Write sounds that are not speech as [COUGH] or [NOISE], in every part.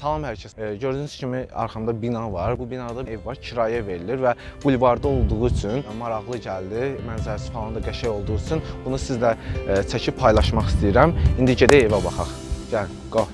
Salam hər kəs. E, gördüyünüz kimi arxamda bina var. Bu binada ev var, kirayə verilir və bulvarda olduğu üçün maraqlı gəldi. Mənzərəsi falan da qəşəng olduğu üçün bunu sizlə e, çəkib paylaşmaq istəyirəm. İndi gedək evə baxaq. Gəl, go.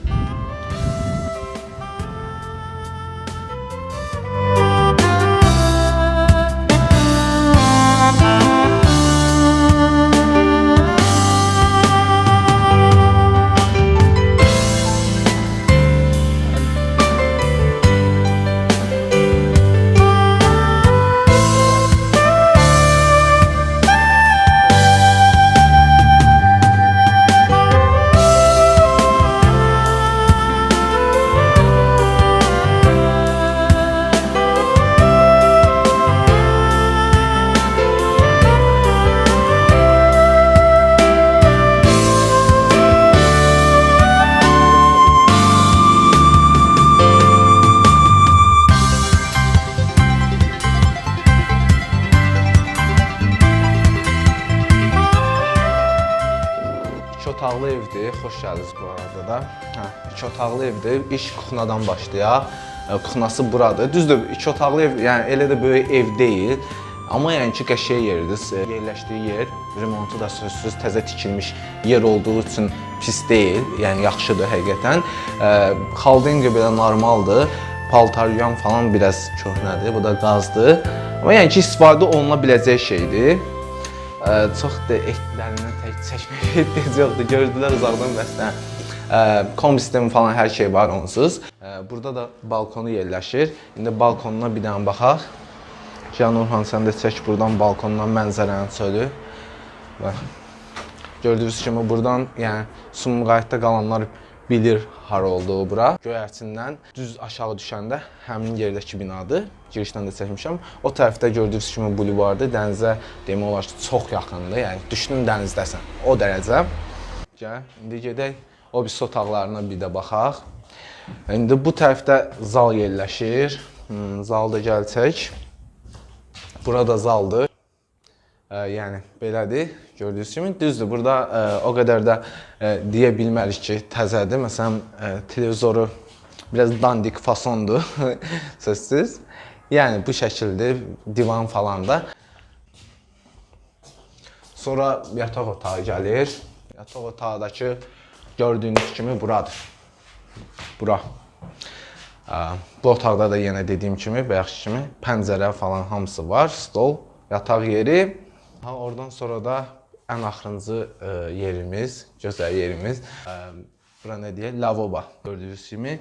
Otaqlı evdir. Xoş gəldiniz bu arada da. Hə, iki otaqlı evdir. İş kuxnadan başlayaq. E, Kuxnası buradır. Düzdür, iki otaqlı ev, yəni elə də böyük ev deyil. Amma yəni ki, qəşəng yerdir. Yerləşdiyi yer, remontu da sözsüz təzə tikilmiş yer olduğu üçün pis deyil. Yəni yaxşıdır həqiqətən. E, Xaldenqə belə normaldır. Paltaryan falan biraz köhnədir. Bu da qazdır. Amma yəni ki, istifadə oluna biləcək şeydir. Çox da etlərindən tək çəkmək [LAUGHS] ehtiyac yoxdur. Gördülər uzaqdan bəsdən. Ə, Kombi sistemi falan hər şey var onsuz. Burada da balkonu yerləşir. İndi balkonuna bir dənə baxaq. Can Orhan sən də çək buradan balkondan mənzərəni çölü. Bax. Gördüyünüz kimi buradan, yəni Sumqayıtda qalanlar bilir hara olduğu bura. Göyərçindən düz aşağı düşəndə həmin yerdəki binadır. Girişdən də çəkmişəm. O tərəfdə gördüyünüz kimi bulvardır. Dənizə demək olar ki, çox yaxındır. Yəni düşdün dənizdəsən. O dərəcə. Gəl, indi gedək o bir otaqlarına bir də baxaq. İndi bu tərəfdə zal yerləşir. Hmm, zalda gəlsək. Burada zaldır. Yəni belədir. Gördüyünüz kimi düzdür. Burada ə, o qədər də ə, deyə bilmərik ki, təzədir. Məsələn, ə, televizoru biraz dandik fasondur. [LAUGHS] Sözsüz. Yəni bu şəkildir. Divan falan da. Sonra yataq otağı gəlir. Yataq otağındakı gördüyünüz kimi buradır. Bura. Bu otaqda da yenə dediyim kimi, bayaqki kimi pəncərə falan hamısı var, stol, yataq yeri. Ha oradan sonra da ən axırıncı ə, yerimiz, gözəl yerimiz. Ə, bura nə deyək? Lavabo. Gördüyünüz kimi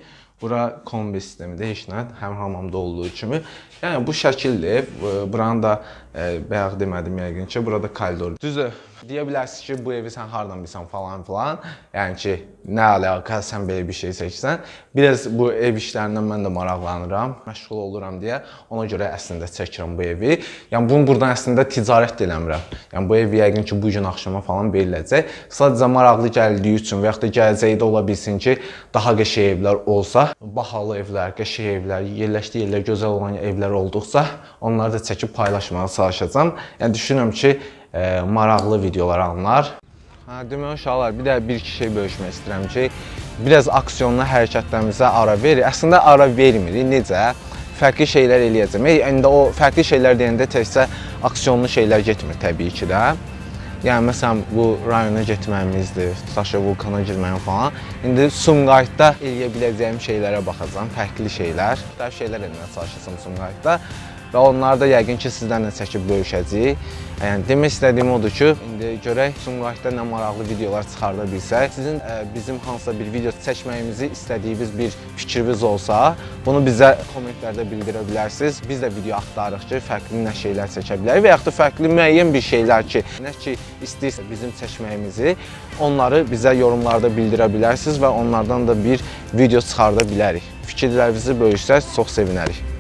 bura kombi sistemidir, heç nə, həm hamamda olduğu kimi. Yəni bu şəkildir. Ə, Buranı da ə, bayaq demədim yəqin ki, burada koridor. Düzdür. Deyə bilərsiniz ki, bu evi sən hardan bilsən falan filan. Yəni ki, nə əlaqə sən belə bir şey seçsən. Biraz bu ev işlərindən mən də maraqlanıram, məşğul oluram deyə ona görə əslində çəkirəm bu evi. Yəni bunu burdan əslində ticarət də eləmirəm. Yəni bu ev yəqin ki, bu gün axşama falan veriləcək. Sadəcə maraqlı gəldiyi üçün və yaxud da gələcəkdə ola bilsin ki, daha qəşəng evlər olsa, bahalı evlər, qəşəng evlər, yerləşdiyi yerlər gözəl olan evlər olduqca onları da çəkib paylaşmağa çalışacağam. Yəni düşünürəm ki, e, maraqlı videolar alınar. Hə, demək uşaqlar, bir də bir iki şey bölüşmək istəyirəm ki, biraz aksiyonlu hərəkətlərimizə ara verir. Əslində ara vermirik. Necə? Fərqli şeylər eləyəcəm. İndi o fərqli şeylər deyəndə təkcə aksiyonlu şeylər getmir təbii ki də. Yəni məsələn bu rayona getməyimizdir, Saşa vulkana girməyim falan. İndi Sumqayıtda eləyə biləcəyim şeylərə baxacağam, fərqli şeylər. Müxtəlif şeylər etməyə çalışacağam Sumqayıtda və onları da yəqin ki sizlərlə çəkib bölüşəcəyik. Yəni demək istədiyim odur ki, indi görək Sumqayıtda nə maraqlı videolar çıxarda bilsək. Sizin ə, bizim hansısa bir video çəkməyimizi istədiyiniz bir fikriniz olsa, bunu bizə kommentlərdə bildirə bilərsiniz. Biz də video axtarırıq ki, fərqli nə şeylər çəkə bilərik və yaxud da fərqli müəyyən bir şeylər ki, nə ki istəyirsə bizim çəkməyimizi, onları bizə yorumlarda bildirə bilərsiniz və onlardan da bir video çıxarda bilərik. Fikirlərinizi bölüşsəz çox sevinərik.